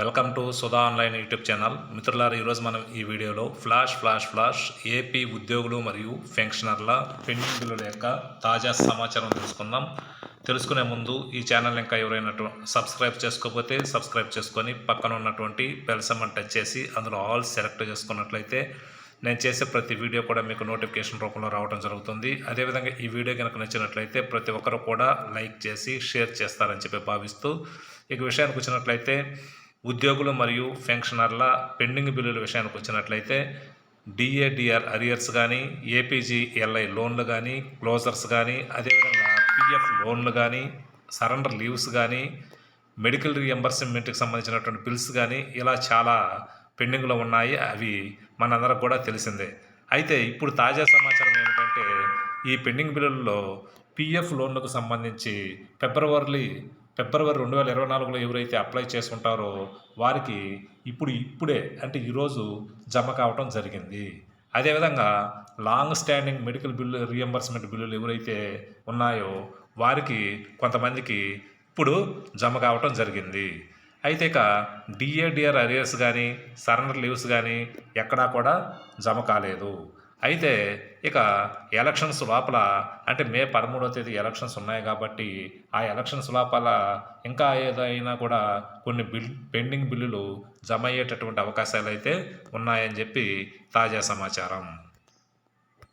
Welcome to Sudha online YouTube channel. మిత్రులారా ఈరోజు మనం ఈ వీడియోలో ఫ్లాష్ ఫ్లాష్ ఫ్లాష్ ఏపీ ఉద్యోగులు మరియు పెన్షనర్ల పెండింగ్ బిల్లుల యొక్క తాజా సమాచారం తెలుసుకుందాం. తెలుసుకునే ముందు ఈ ఛానల్ ఇంకా ఎవరైనా సబ్స్క్రైబ్ చేసుకోకపోతే సబ్స్క్రైబ్ చేసుకొని పక్కన ఉన్నటువంటి బెల్ టచ్ చేసి అందులో ఆల్ సెలెక్ట్ చేసుకున్నట్లయితే నేను చేసే ప్రతి వీడియో కూడా మీకు నోటిఫికేషన్ రూపంలో రావడం జరుగుతుంది. అదేవిధంగా ఈ వీడియో కనుక నచ్చినట్లయితే ప్రతి ఒక్కరు కూడా లైక్ చేసి షేర్ చేస్తారని చెప్పి భావిస్తూ ఇక విషయానికి వచ్చినట్లయితే ఉద్యోగులు మరియు పెన్షనర్ల పెండింగ్ బిల్లుల విషయానికి వచ్చినట్లయితే డిఏడిఆర్ అరియర్స్ కానీ ఏపీజీఎల్ఐ లోన్లు కానీ క్లోజర్స్ కానీ అదేవిధంగా పిఎఫ్ లోన్లు కానీ సరెండర్ లీవ్స్ కానీ మెడికల్ రియంబర్స్మెంట్కి సంబంధించినటువంటి బిల్స్ కానీ ఇలా చాలా పెండింగ్లో ఉన్నాయి. అవి మనందరికి కూడా తెలిసిందే. అయితే ఇప్పుడు తాజా సమాచారం ఏమిటంటే ఈ పెండింగ్ బిల్లుల్లో పిఎఫ్ లోన్లకు సంబంధించి ఫిబ్రవరి ఫిబ్రవరి రెండు వేల ఇరవై నాలుగులో ఎవరైతే అప్లై చేసుకుంటారో వారికి ఇప్పుడు ఇప్పుడే అంటే ఈరోజు జమ కావటం జరిగింది. అదేవిధంగా long standing medical bill reimbursement బిల్లులు ఎవరైతే ఉన్నాయో వారికి కొంతమందికి ఇప్పుడు జమ కావటం జరిగింది. అయితే ఇక డిఏడిఆర్ అరియర్స్ కానీ సరెండర్ లీవ్స్ కానీ ఎక్కడా కూడా జమ కాలేదు. అయితే ఇక ఎలక్షన్స్ లోపల అంటే మే పదమూడవ తేదీ ఎలక్షన్స్ ఉన్నాయి కాబట్టి ఆ ఎలక్షన్స్ లోపల ఇంకా ఏదైనా కూడా కొన్ని బిల్ పెండింగ్ బిల్లులు జమ అయ్యేటటువంటి అవకాశాలు అయితే ఉన్నాయని చెప్పి తాజా సమాచారం.